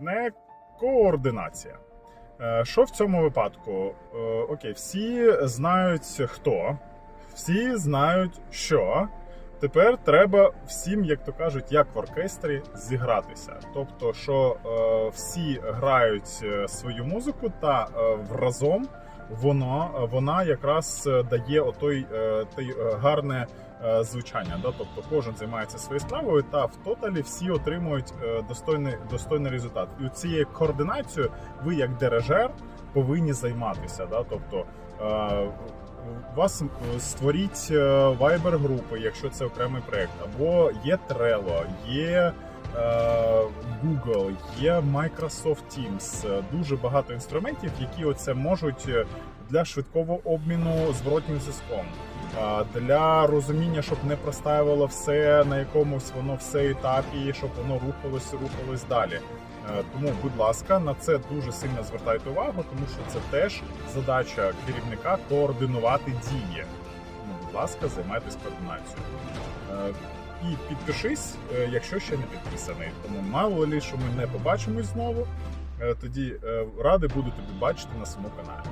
не координація. Е, Що в цьому випадку? Е, Окей, всі знають хто, всі знають що. Тепер треба всім, як то кажуть, як в оркестрі, зігратися. Тобто, що е, всі грають е, свою музику, та е, разом воно вона якраз е, дає отой е, той е, гарне е, звучання. Да? Тобто кожен займається своєю справою, та в тоталі всі отримують е, достойний, достойний результат. І цією координацією ви, як дирижер, повинні займатися. Да? Тобто е, у вас е, створіть вайбер групи, якщо це окремий проект, або є Trello, є е, Google, є Microsoft Teams, е, дуже багато інструментів, які оце можуть е, для швидкого обміну зворотнім зв'язком. е, Для розуміння, щоб не простаювало все на якомусь воно все етапі, щоб воно рухалось, рухалось далі. Е, Тому, будь ласка, на це дуже сильно звертайте увагу, тому що це теж задача керівника координувати дії. Будь ласка, займайтесь координацією. Е, І підпишись, е, якщо ще не підписаний. Тому мало лі, що ми не побачимось знову. е, Тоді ради буду тобі бачити на своєму каналі.